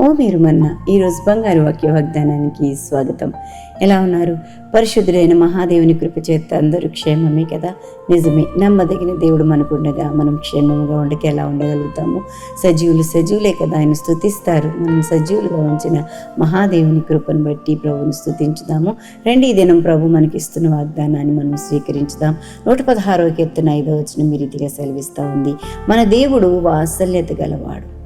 ఓ మీరు మన్న ఈరోజు బంగారు వాక్య వాగ్దానానికి స్వాగతం. ఎలా ఉన్నారు? పరిశుద్ధుడైన మహాదేవుని కృప చేత అందరూ క్షేమమే కదా? నిజమే నమ్మదగిన దేవుడు మనకుండగా మనం క్షేమంగా ఉండక ఎలా ఉండగలుగుతాము? సజీవులు సజీవులే కదా ఆయన స్థుతిస్తారు మనం సజీవులుగా ఉంచిన మహాదేవుని కృపను బట్టి ప్రభువుని స్థుతించుదాము రెండు ఈ దినం ప్రభు మనకి ఇస్తున్న వాగ్దానాన్ని మనం స్వీకరించుదాం. నూట పదహారవ కీర్తన ఐదవ వచ్చిన మీ రీతిగా సెలవిస్తూ ఉంది. మన దేవుడు వాత్సల్యత గలవాడు.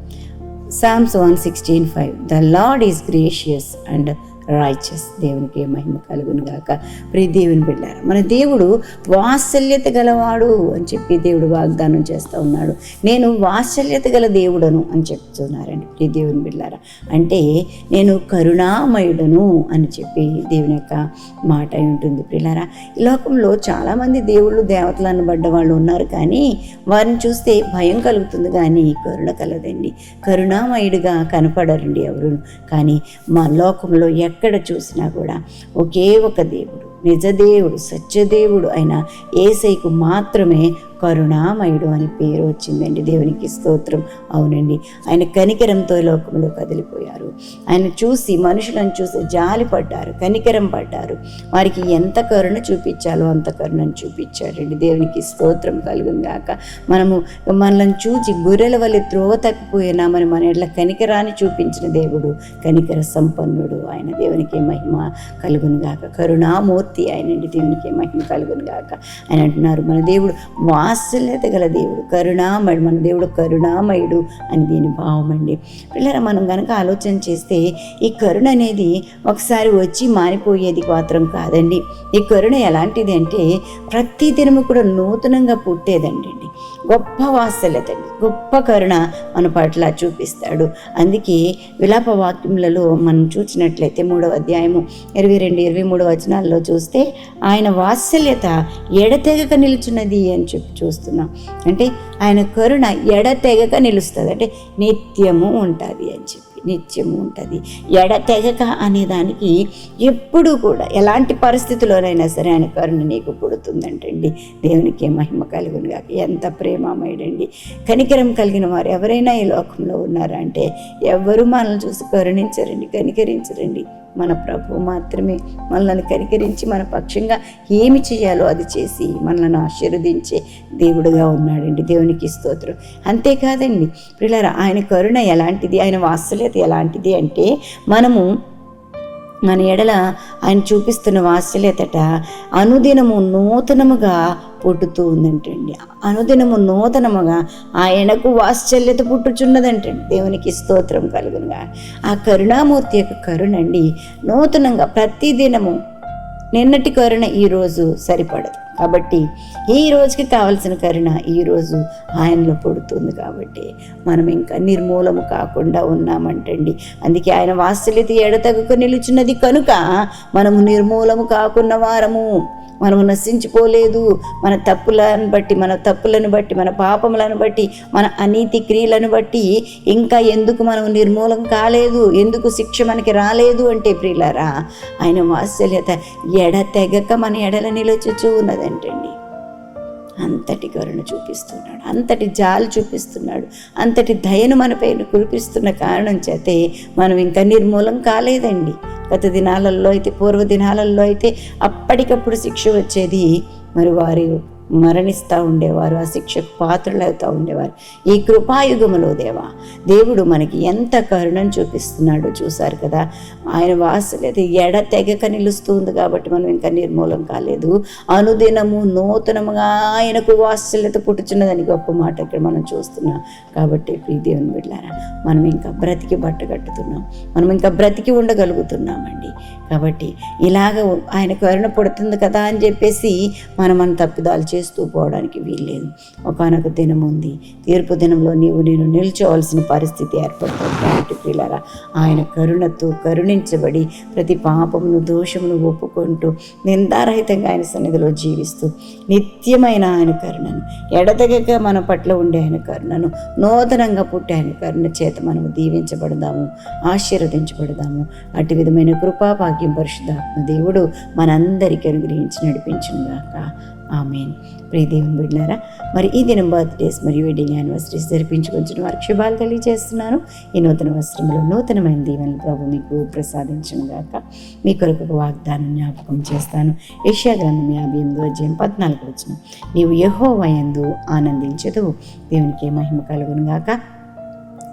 Psalms 116:5 The Lord is gracious and రాయిచస్ దేవునికి మహిమ కలుగును గాక. ప్రియ దేవుని బిడ్డారు మన దేవుడు వాత్సల్యత గలవాడు అని చెప్పి దేవుడు వాగ్దానం చేస్తూ ఉన్నాడు. నేను వాత్సల్యత గల దేవుడను అని చెప్తున్నారండి ప్రియ దేవుని బిడ్డారా. అంటే నేను కరుణామయుడను అని చెప్పి దేవుని యొక్క మాట అయి ఉంటుంది ప్రియులారా. ఈ లోకంలో చాలామంది దేవుళ్ళు దేవతలు అనబడ్డ వాళ్ళు ఉన్నారు కానీ వారిని చూస్తే భయం కలుగుతుంది కానీ కరుణ కలదండి. కరుణామయుడిగా కనపడరండి ఎవరు. కానీ మా లోకంలో ఎక్కడ ఎక్కడ చూసినా కూడా ఒకే ఒక దేవుడు నిజదేవుడు సత్యదేవుడు అయిన ఏసైకు మాత్రమే కరుణామయుడు అని పేరు వచ్చిందండి. దేవునికి స్తోత్రం. అవునండి. ఆయన కనికరంతో లోకంలో కదిలిపోయారు. ఆయన చూసి మనుషులను చూసి జాలి పడ్డారు కనికరం పడ్డారు. వారికి ఎంత కరుణ చూపించాలో అంత కరుణను చూపించాడండి. దేవునికి స్తోత్రం కలుగుగాక మనము మనల్ని చూచి గొర్రెల వల్ల త్రోవ తప్పిపోయినా మన ఎట్ల కనికరాన్ని చూపించిన దేవుడు కనికర సంపన్నుడు ఆయన. దేవునికి మహిమ కలుగునుగాక కరుణామూర్తి ఆయనండి. దేవునికి మహిమ కలుగునుగాక ఆయన అంటున్నారు మన దేవుడు వా వాత్సల్యత గల దేవుడు. కరుణామయుడు మన దేవుడు కరుణామయుడు అని దీని భావం అండి. పిల్లల మనం కనుక ఆలోచన చేస్తే ఈ కరుణ అనేది ఒకసారి వచ్చి మారిపోయేది మాత్రం కాదండి. ఈ కరుణ ఎలాంటిది అంటే ప్రతి దినము కూడా నూతనంగా పుట్టేదండి. అండి గొప్ప వాత్సల్యత గొప్ప కరుణ మన పట్ల చూపిస్తాడు. అందుకే విలాప వాక్యములలో మనం చూసినట్లయితే మూడవ అధ్యాయము ఇరవై రెండు ఇరవై మూడు వచనాల్లో చూస్తే ఆయన వాత్సల్యత ఎడతెగక నిలుచున్నది అని చెప్పి చూస్తున్నాం. అంటే ఆయన కరుణ ఎడతెగక నిలుస్తుంది. అంటే నిత్యము ఉంటుంది అని చెప్పి. నిత్యము ఉంటుంది. ఎడతెగక అనే దానికి ఎప్పుడు కూడా ఎలాంటి పరిస్థితిలోనైనా సరే ఆయన కరుణ నీకు పుడుతుందంటండి. దేవునికి మహిమ కలుగును కాక ఎంత ప్రేమమయడండి. కనికరం కలిగిన వారు ఎవరైనా ఈ లోకంలో ఉన్నారా అంటే ఎవరు మనల్ని చూసి కరుణించరండి కనికరించరండి. మన ప్రభు మాత్రమే మనల్ని కరికరించి మన పక్షంగా ఏమి చేయాలో అది చేసి మనల్ని ఆశీర్వదించే దేవుడుగా ఉన్నాడండి. దేవునికి స్తోత్రం. అంతేకాదండి పిల్లరా ఆయన కరుణ ఎలాంటిది? ఆయన వాత్సల్యత ఎలాంటిది అంటే మనము మన ఎడల ఆయన చూపిస్తున్న వాత్సల్యతట అనుదినము నూతనముగా పుట్టుతూ ఉందంటండి. అనుదినము నూతనముగా ఆయనకు వాత్సల్యత పుట్టుచున్నదంటండి. దేవునికి స్తోత్రం కలుగునుగా. ఆ కరుణామూర్తి యొక్క కరుణండి నూతనంగా ప్రతి దినము నిన్నటి కరుణ ఈరోజు సరిపడదు. కాబట్టి ఈ రోజుకి కావలసిన కరుణ ఈరోజు ఆయనలో పుడుతుంది కాబట్టి మనం ఇంకా నిర్మూలము కాకుండా ఉన్నామంటండి. అందుకే ఆయన వాత్సల్యత ఎడతగక నిలుచున్నది కనుక మనము నిర్మూలము కాకున్న వారము. మనము నశించిపోలేదు. మన తప్పులను బట్టి మన తప్పులను బట్టి మన పాపములను బట్టి మన అనీతి క్రియలను బట్టి ఇంకా ఎందుకు మనం నిర్మూలం కాలేదు? ఎందుకు శిక్ష మనకి రాలేదు అంటే ప్రియులారా ఆయన వాత్సల్యత ఎడ తెగక మన ఎడల నిలుచుచూ ఉన్నదంటండి అంతటి కరుణ చూపిస్తున్నాడు. అంతటి జాలి చూపిస్తున్నాడు. అంతటి దయను మనపై కురిపిస్తున్న కారణం చేతే మనం ఇంకా నిర్మూలం కాలేదండి. గత దినాలలో అయితే పూర్వ దినాలలో అయితే అప్పటికప్పుడు శిక్ష వచ్చేది మరి వారి మరణిస్తూ ఉండేవారు ఆ శిక్షకు పాత్రలవుతూ ఉండేవారు. ఈ కృపాయుగములో దేవా దేవుడు మనకి ఎంత కరుణను చూపిస్తున్నాడో చూశారు కదా. ఆయన వాసులేదు. ఎడ తెగక నిలుస్తూ ఉంది కాబట్టి మనం ఇంకా నిర్మూలం కాలేదు. అనుదినము నూతనముగా ఆయనకు వాత్సల్యత పుట్టుచున్నదని గొప్ప మాట ఇక్కడ మనం చూస్తున్నాం. కాబట్టి ప్రియ దేవుని బిడ్డారా మనం ఇంకా బ్రతికి బట్ట కట్టుతున్నాం మనం ఇంకా బ్రతికి ఉండగలుగుతున్నామండి. కాబట్టి ఇలాగ ఆయన కరుణ పుడుతుంది కదా అని చెప్పేసి మనం మనం తప్పిదాలు చేస్తూ పోవడానికి వీల్లేదు. ఒకనొక దినం ఉంది. తీర్పు దినంలో నీవు నేను నిల్చోవలసిన పరిస్థితి ఏర్పడుతుంది. కాబట్టి ప్రియులారా ఆయన కరుణతో కరుణించబడి ప్రతి పాపమును దోషమును ఒప్పుకుంటూ నిందారహితంగా ఆయన సన్నిధిలో జీవిస్తూ నిత్యమైన ఆయన కరుణను ఎడతెగక మన పట్ల ఉండే ఆయన కరుణను నూతనంగా పుట్టి ఆయన కరుణ చేత మనము దీవించబడదాము ఆశీర్వదించబడదాము. అటు విధమైన కృపాభాగ్యం పరిశుద్ధాత్మ దేవుడు మనందరికీ అనుగ్రహించి నడిపించుగాక ఆమెన్. ప్రియ దేవుని బిడ్డారా మరి ఈ దినం బర్త్డేస్ మరియు వెడ్డింగ్ యానివర్సరీస్ జరిపించుకొంచిన వారికి శుభాలు తెలియజేస్తున్నాను. ఈ నూతన వస్త్రంలో నూతనమైన దీవెనలు ప్రభు మీకు ప్రసాదించను గాక. మీ కొరకు ఒక వాగ్దానం జ్ఞాపకం చేస్తాను. ఏషియా గ్రంథం యాభై ఎనిమిదో అధ్యాయం పద్నాలుగు వచ్చిన నీవు యహో వయందు ఆనందించదు. దేవునికి మహిమ కలుగును గాక.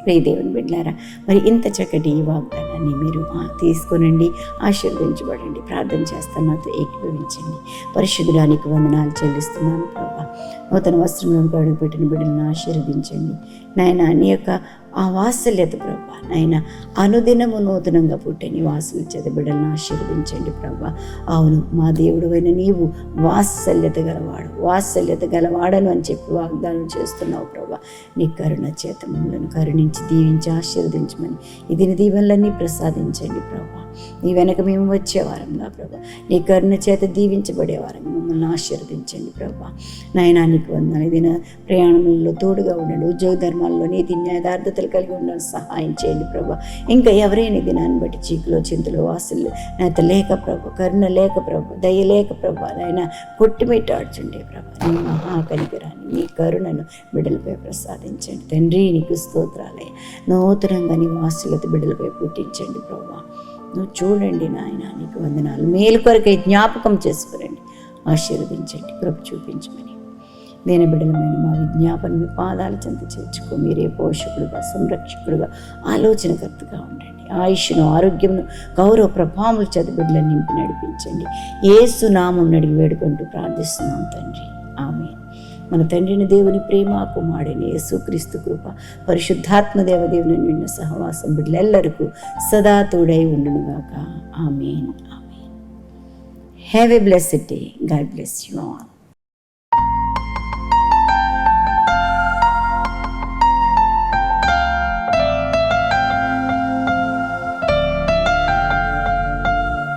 దేవుని బిడ్డారా మరి ఇంత చక్కటి ఈ వాగ్దానాన్ని మీరు తీసుకునండి ఆశీర్వదించబడండి ప్రార్థన చేస్తున్నాతో ఏకీభవించండి. పరిశుద్ధుడానికి వందనాలు చెల్లిస్తున్నాను ప్రభా. నూతన వస్త్రంలో అడుగుపెట్టిన బిడ్డలను ఆశీర్వదించండి. నాయన నీ యొక్క ఆ వాత్సల్యత ప్రభా. నాయన అనుదినము నూతనంగా పుట్టే నీ వాత్సల్య చేత బిడ్డలను ఆశీర్వదించండి ప్రభా. అవును మా దేవుడు అయిన నీవు వాత్సల్యత గలవాడు వాత్సల్యత గలవాడను అని చెప్పి వాగ్దానం చేస్తున్నావు ప్రభా. నీ కరుణ చేత మమ్మలను కరుణించి దీవించి ఆశీర్వదించమని ఇది దీవెనలన్నీ ప్రసాదించండి ప్రభా. నీ వెనక మేము వచ్చేవారంగా ప్రభా. నీ కరుణ చేత దీవించబడేవారంగా మమ్మల్ని ఆశీర్వదించండి ప్రభా. నాయనా నీకు వందనాలు. దిన ప్రయాణంలో తోడుగా ఉండండి. ఉద్యోగ ధర్మాల్లో నీతి న్యాయార్థతలు కలిగి ఉండాలని సహాయం చేయండి ప్రభా. ఇంకా ఎవరైనా దినాన్ని బట్టి చీకులో చింతలో వాసులు నేత లేక ప్రభు కరుణ లేక ప్రభు దయ లేక ప్రభు ఆయన కొట్టిమెట్టాడుచుండే ప్రభు. నీ మహాకనికరాన్ని నీ కరుణను బిడ్డలపై ప్రసాదించండి. తండ్రి నీకు స్తోత్రాలయ నూతనంగా నీ వాసులతో బిడ్డలపై పుట్టించండి ప్రభా. నువ్వు చూడండి నాయన నీకు వందనాలు. మేలు కొరకై జ్ఞాపకం చేసుకురండి. ఆశీర్వదించండి. కృప చూపించమని. నేను బిడ్డలమైన మా విజ్ఞాపన మీ పాదాల చెంత చేర్చుకో. మీరే పోషకుడుగా సంరక్షకుడుగా ఆలోచనకర్తగా ఉండండి. ఆయుష్ను ఆరోగ్యంను గౌరవ ప్రభావములు చేత బిడ్డలను నింపి నడిపించండి. ఏసునామం నడిగి వేడుకుంటూ ప్రార్థిస్తున్నాం తండ్రి. ఆమె మన తండ్రిని దేవుని ప్రేమ కుమారుడిని యేసుక్రీస్తు కృప పరిశుద్ధాత్మ దేవదేవుని నిన్న సహవాసం బిడ్డలెల్లరికూ సదా తోడై ఉండునుగాక amen amen have a blessed day God bless you all